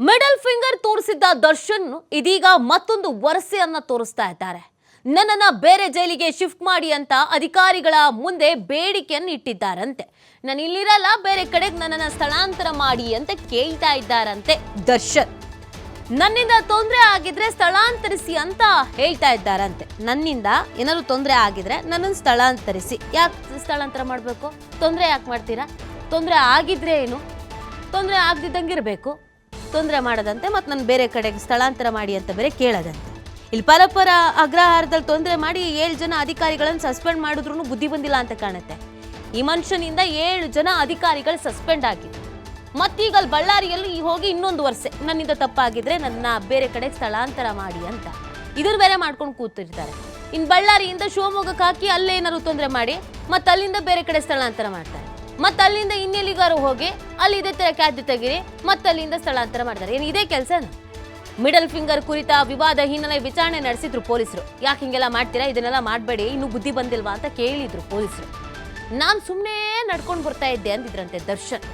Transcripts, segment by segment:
Middle finger ತೋರಿಸಿದ್ದ Darshan ಇದೀಗ ಮತ್ತೊಂದು ವರಸೆಯನ್ನ ತೋರಿಸ್ತಾ ಇದ್ದಾರೆ. ನನ್ನನ್ನ ಬೇರೆ ಜೈಲಿಗೆ ಶಿಫ್ಟ್ ಮಾಡಿ ಅಂತ ಅಧಿಕಾರಿಗಳ ಮುಂದೆ ಬೇಡಿಕೆಯನ್ನು ಇಟ್ಟಿದ್ದಾರಂತೆ. ನಾನು ಇಲ್ಲಿರಲ್ಲ, ಬೇರೆ ಕಡೆಗೆ ನನ್ನನ್ನ ಸ್ಥಳಾಂತರ ಮಾಡಿ ಅಂತ ಕೇಳ್ತಾ ಇದ್ದಾರಂತೆ ದರ್ಶನ್. ನನ್ನಿಂದ ತೊಂದರೆ ಆಗಿದ್ರೆ ಸ್ಥಳಾಂತರಿಸಿ ಅಂತ ಹೇಳ್ತಾ ಇದ್ದಾರಂತೆ. ನನ್ನಿಂದ ಏನಾದ್ರು ತೊಂದರೆ ಆಗಿದ್ರೆ ನನ್ನನ್ನು ಸ್ಥಳಾಂತರಿಸಿ. ಯಾಕೆ ಸ್ಥಳಾಂತರ ಮಾಡಬೇಕು? ತೊಂದರೆ ಯಾಕೆ ಮಾಡ್ತೀರಾ? ತೊಂದರೆ ಆಗಿದ್ರೆ ಏನು? ತೊಂದರೆ ಆಗದಿದ್ದಂಗೆ ಇರಬೇಕು ತೊಂದರೆ ಮಾಡದಂತೆ ಮತ್ತು ನಾನು ಬೇರೆ ಕಡೆಗೆ ಸ್ಥಳಾಂತರ ಮಾಡಿ ಅಂತ ಬೇರೆ ಕೇಳದಂತೆ. ಇಲ್ಲಿ ಪರಪರ ಅಗ್ರಹಾರದಲ್ಲಿ ತೊಂದರೆ ಮಾಡಿ ಏಳು ಜನ ಅಧಿಕಾರಿಗಳನ್ನು ಸಸ್ಪೆಂಡ್ ಮಾಡಿದ್ರು ಬುದ್ಧಿ ಬಂದಿಲ್ಲ ಅಂತ ಕಾಣುತ್ತೆ. ಈ ಮನುಷ್ಯನಿಂದ ಏಳು ಜನ ಅಧಿಕಾರಿಗಳು ಸಸ್ಪೆಂಡ್ ಆಗಿದೆ ಮತ್ತೀಗ ಅಲ್ಲಿ ಬಳ್ಳಾರಿಯಲ್ಲಿ ಹೋಗಿ ಇನ್ನೊಂದು ವರ್ಷ ನನ್ನಿಂದ ತಪ್ಪಾಗಿದ್ರೆ ನನ್ನ ಬೇರೆ ಕಡೆ ಸ್ಥಳಾಂತರ ಮಾಡಿ ಅಂತ. ಇದ್ರ ಬೇರೆ ಮಾಡ್ಕೊಂಡು ಕೂತಿರ್ತಾರೆ. ಇನ್ನು ಬಳ್ಳಾರಿಯಿಂದ ಶಿವಮೊಗ್ಗಕ್ಕೆ ಹಾಕಿ ಅಲ್ಲೇ ಏನಾದ್ರು ತೊಂದರೆ ಮಾಡಿ ಮತ್ತೆ ಅಲ್ಲಿಂದ ಬೇರೆ ಕಡೆ ಸ್ಥಳಾಂತರ ಮಾಡ್ತಾರೆ. ಮತ್ತೆ ಅಲ್ಲಿಂದ ಇನ್ನೆಲ್ಲಿಗಾರು ಹೋಗಿ ಅಲ್ಲಿ ಇದೇ ತರ ಖ್ಯಾತಿ ತೆಗಿರಿ ಮತ್ತೆ ಅಲ್ಲಿಂದ ಸ್ಥಳಾಂತರ ಮಾಡ್ತಾರೆ. ಏನು ಇದೇ ಕೆಲಸನ? ಮಿಡಲ್ ಫಿಂಗರ್ ಕುರಿತ ವಿವಾದ ಹಿನ್ನೆಲೆ ವಿಚಾರಣೆ ನಡೆಸಿದ್ರು ಪೊಲೀಸರು. ಯಾಕೆ ಹಿಂಗೆಲ್ಲ ಮಾಡ್ತೀರಾ? ಇದನ್ನೆಲ್ಲ ಮಾಡಬೇಡಿ, ಇನ್ನೂ ಬುದ್ಧಿ ಬಂದಿಲ್ವಾ ಅಂತ ಕೇಳಿದ್ರು ಪೊಲೀಸರು. ನಾನು ಸುಮ್ಮನೆ ನಡ್ಕೊಂಡು ಬರ್ತಾ ಇದ್ದೆ ಅಂತಿದ್ರಂತೆ ದರ್ಶನ್.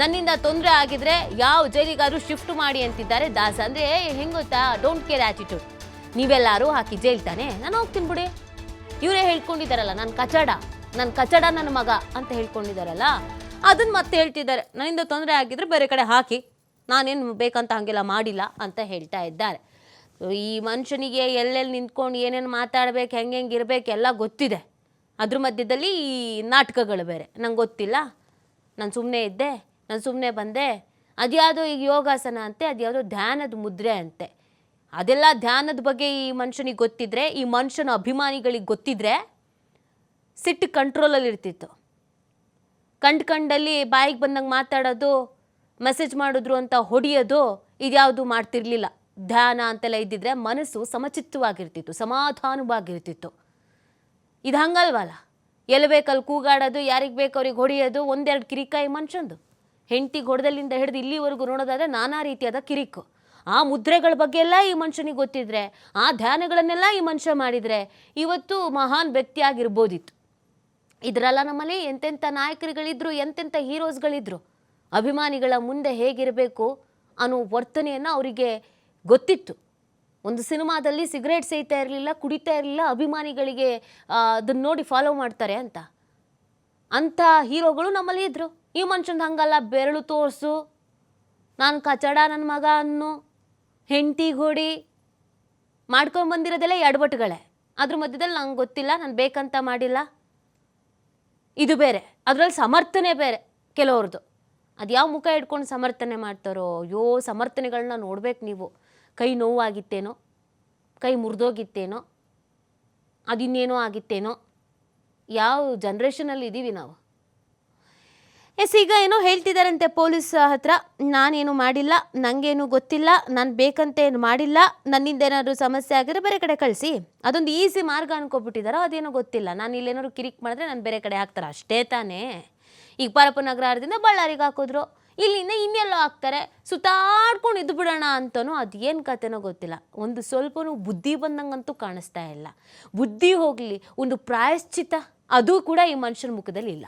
ನನ್ನಿಂದ ತೊಂದರೆ ಆಗಿದ್ರೆ ಯಾವ ಜೈಲಿಗಾದ್ರೂ ಶಿಫ್ಟ್ ಮಾಡಿ ಅಂತಿದ್ದಾರೆ ದಾಸ. ಅಂದ್ರೆ ಹೆಂಗೆ ಗೊತ್ತಾ ಡೋಂಟ್ ಕೇರ್ ಆಟಿಟ್ಯೂಡ್ ನೀವೆಲ್ಲಾರು ಹಾಕಿ ಜೈಲ್ ತಾನೆ? ನಾನು ಹೋಗ್ತೀನಿ ಬಿಡಿ. ಇವರೇ ಹೇಳ್ಕೊಂಡಿದ್ದಾರಲ್ಲ, ನಾನು ಕಚಡ. ನನ್ನ ಕಚಡ ನನ್ನ ಮಗ ಅಂತ ಹೇಳ್ಕೊಂಡಿದ್ದಾರಲ್ಲ ಅದನ್ನ ಮತ್ತೆ ಹೇಳ್ತಿದ್ದಾರೆ. ನನ್ನಿಂದ ತೊಂದರೆ ಆಗಿದ್ರೆ ಬೇರೆ ಕಡೆ ಹಾಕಿ, ನಾನೇನು ಬೇಕಂತ ಹಾಗೆಲ್ಲ ಮಾಡಿಲ್ಲ ಅಂತ ಹೇಳ್ತಾ ಇದ್ದಾರೆ. ಈ ಮನುಷ್ಯನಿಗೆ ಎಲ್ಲೆಲ್ಲಿ ನಿಂತ್ಕೊಂಡು ಏನೇನು ಮಾತಾಡ್ಬೇಕು, ಹೆಂಗೆ ಹೆಂಗೆ ಇರಬೇಕು ಎಲ್ಲ ಗೊತ್ತಿದೆ. ಅದ್ರ ಮಧ್ಯದಲ್ಲಿ ಈ ನಾಟಕಗಳು ಬೇರೆ. ನಂಗೆ ಗೊತ್ತಿಲ್ಲ. ನಾನು ಸುಮ್ಮನೆ ಇದ್ದೆ, ನಾನು ಸುಮ್ಮನೆ ಬಂದೆ. ಅದ್ಯಾವುದೋ ಈಗ ಯೋಗಾಸನ ಅಂತೆ ಅದ್ಯಾವುದೋ ಧ್ಯಾನದ ಮುದ್ರೆ ಅಂತೆ. ಅದೆಲ್ಲ ಧ್ಯಾನದ ಬಗ್ಗೆ ಈ ಮನುಷ್ಯನಿಗೆ ಗೊತ್ತಿದ್ರೆ, ಈ ಮನುಷ್ಯನ ಅಭಿಮಾನಿಗಳಿಗೆ ಗೊತ್ತಿದ್ರೆ ಸಿಟ್ಟು ಕಂಟ್ರೋಲಲ್ಲಿ ಇರ್ತಿತ್ತು. ಕಂಡು ಕಂಡಲ್ಲಿ ಬಾಯಿಗೆ ಬಂದಂಗೆ ಮಾತಾಡೋದು ಮೆಸೇಜ್ ಮಾಡಿದ್ರು ಅಂತ ಹೊಡಿಯೋದು ಇದ್ಯಾವುದು ಮಾಡ್ತಿರ್ಲಿಲ್ಲ. ಧ್ಯಾನ ಅಂತೆಲ್ಲ ಇದ್ದಿದ್ರೆ ಮನಸ್ಸು ಸಮಚಿತ್ತವಾಗಿರ್ತಿತ್ತು, ಸಮಾಧಾನವಾಗಿರ್ತಿತ್ತು. ಇದು ಹಂಗಲ್ವಲ್ಲ? ಎಲ್ಲಿ ಬೇಕಲ್ಲಿ ಕೂಗಾಡೋದು, ಯಾರಿಗೆ ಬೇಕು ಅವ್ರಿಗೆ ಹೊಡೆಯೋದು, ಒಂದೆರಡು ಕಿರಿಕಾಯಿ ಮನುಷ್ಯಂದು ಹೆಂಡತಿ ಹೊಡೆದಲ್ಲಿಂದ ಹಿಡಿದು ಇಲ್ಲಿವರೆಗೂ ನೋಡೋದಾದ್ರೆ ನಾನಾ ರೀತಿಯಾದ ಕಿರಿಕು. ಆ ಮುದ್ರೆಗಳ ಬಗ್ಗೆ ಎಲ್ಲ ಈ ಮನುಷ್ಯನಿಗೆ ಗೊತ್ತಿದ್ರೆ, ಆ ಧ್ಯಾನಗಳನ್ನೆಲ್ಲ ಈ ಮನುಷ್ಯ ಮಾಡಿದರೆ, ಇವತ್ತು ಮಹಾನ್ ವ್ಯಕ್ತಿಯಾಗಿರ್ಬೋದಿತ್ತು ಇದರಲ್ಲ ನಮ್ಮಲ್ಲಿ ಎಂತೆಂಥ ನಾಯಕರುಗಳಿದ್ರು ಎಂತೆಂಥ ಹೀರೋಸ್ಗಳಿದ್ರು. ಅಭಿಮಾನಿಗಳ ಮುಂದೆ ಹೇಗಿರಬೇಕು ಅನ್ನೋ ವರ್ತನೆಯನ್ನು ಅವರಿಗೆ ಗೊತ್ತಿತ್ತು. ಒಂದು ಸಿನಿಮಾದಲ್ಲಿ ಸಿಗರೇಟ್ ಸೇಯ್ತಾ ಇರಲಿಲ್ಲ, ಕುಡಿತಾ ಇರಲಿಲ್ಲ, ಅಭಿಮಾನಿಗಳಿಗೆ ಅದನ್ನ ನೋಡಿ ಫಾಲೋ ಮಾಡ್ತಾರೆ ಅಂತ. ಅಂಥ ಹೀರೋಗಳು ನಮ್ಮಲ್ಲಿ ಇದ್ದರು ಈ ಮನುಷ್ಯನ ಹಂಗಲ್ಲ, ಬೆರಳು ತೋರಿಸು, ನಾನು ಕಚಡ ನನ್ನ ಮಗ ಅನ್ನು, ಹೆಂಡತಿ ಹೊಡಿ ಮಾಡ್ಕೊಂಬಂದಿರೋದೆಲ್ಲ ಎಡವಟ್ಟುಗಳೇ ಅದ್ರ ಮಧ್ಯದಲ್ಲಿ ನಂಗೆ ಗೊತ್ತಿಲ್ಲ, ನಾನು ಬೇಕಂತ ಮಾಡಿಲ್ಲ. ಇದು ಬೇರೆ. ಅದರಲ್ಲಿ ಸಮರ್ಥನೆ ಬೇರೆ ಕೆಲವ್ರದ್ದು ಅದು ಯಾವ ಮುಖ ಇಟ್ಕೊಂಡು ಸಮರ್ಥನೆ ಮಾಡ್ತಾರೋ, ಅಯ್ಯೋ ಸಮರ್ಥನೆಗಳನ್ನ ನೋಡ್ಬೇಕು ನೀವು. ಕೈ ನೋವಾಗಿತ್ತೇನೋ, ಕೈ ಮುರಿದೋಗಿತ್ತೇನೋ, ಅದಿನ್ನೇನೋ ಆಗಿತ್ತೇನೋ. ಯಾವ ಜನ್ರೇಷನಲ್ಲಿ ಇದ್ದೀವಿ ನಾವು. ಎಸ್, ಈಗ ಏನೋ ಹೇಳ್ತಿದ್ದಾರಂತೆ ಪೊಲೀಸ್ ಹತ್ರ, ನಾನೇನು ಮಾಡಿಲ್ಲ ನನಗೇನು ಗೊತ್ತಿಲ್ಲ, ನಾನು ಬೇಕಂತ ಏನು ಮಾಡಿಲ್ಲ, ನನ್ನಿಂದ ಏನಾದರೂ ಸಮಸ್ಯೆ ಆಗಿದ್ರೆ ಬೇರೆ ಕಡೆ ಕಳಿಸಿ. ಅದೊಂದು ಈಸಿ ಮಾರ್ಗ ಅನ್ಕೊಬಿಟ್ಟಿದಾರೋ ಅದೇನೋ ಗೊತ್ತಿಲ್ಲ. ನಾನು ಇಲ್ಲೇನಾದ್ರು ಕಿರಿಕ್ ಮಾಡಿದ್ರೆ ನಾನು ಬೇರೆ ಕಡೆ ಹಾಕ್ತಾರೆ. ಅಷ್ಟೇ ತಾನೇ. ಈಗ ಪರಪ್ಪ ನಗರದಿಂದ ಬಳ್ಳಾರಿಗೆ ಹಾಕಿದ್ರು. ಇಲ್ಲಿಂದ ಇನ್ನೆಲ್ಲೋ ಹಾಕ್ತಾರೆ. ಸುತ್ತಾಡ್ಕೊಂಡು ಇದ್ದು ಬಿಡೋಣ ಅಂತನೂ ಅದೇನು ಕತೆನೋ ಗೊತ್ತಿಲ್ಲ. ಒಂದು ಸ್ವಲ್ಪನೂ ಬುದ್ಧಿ ಬಂದಂಗಂತೂ ಕಾಣಿಸ್ತಾ ಇಲ್ಲ. ಬುದ್ಧಿ ಹೋಗಲಿ, ಒಂದು ಪ್ರಾಯಶ್ಚಿತ, ಅದು ಕೂಡ ಈ ಮನುಷ್ಯನ ಮುಖದಲ್ಲಿ ಇಲ್ಲ.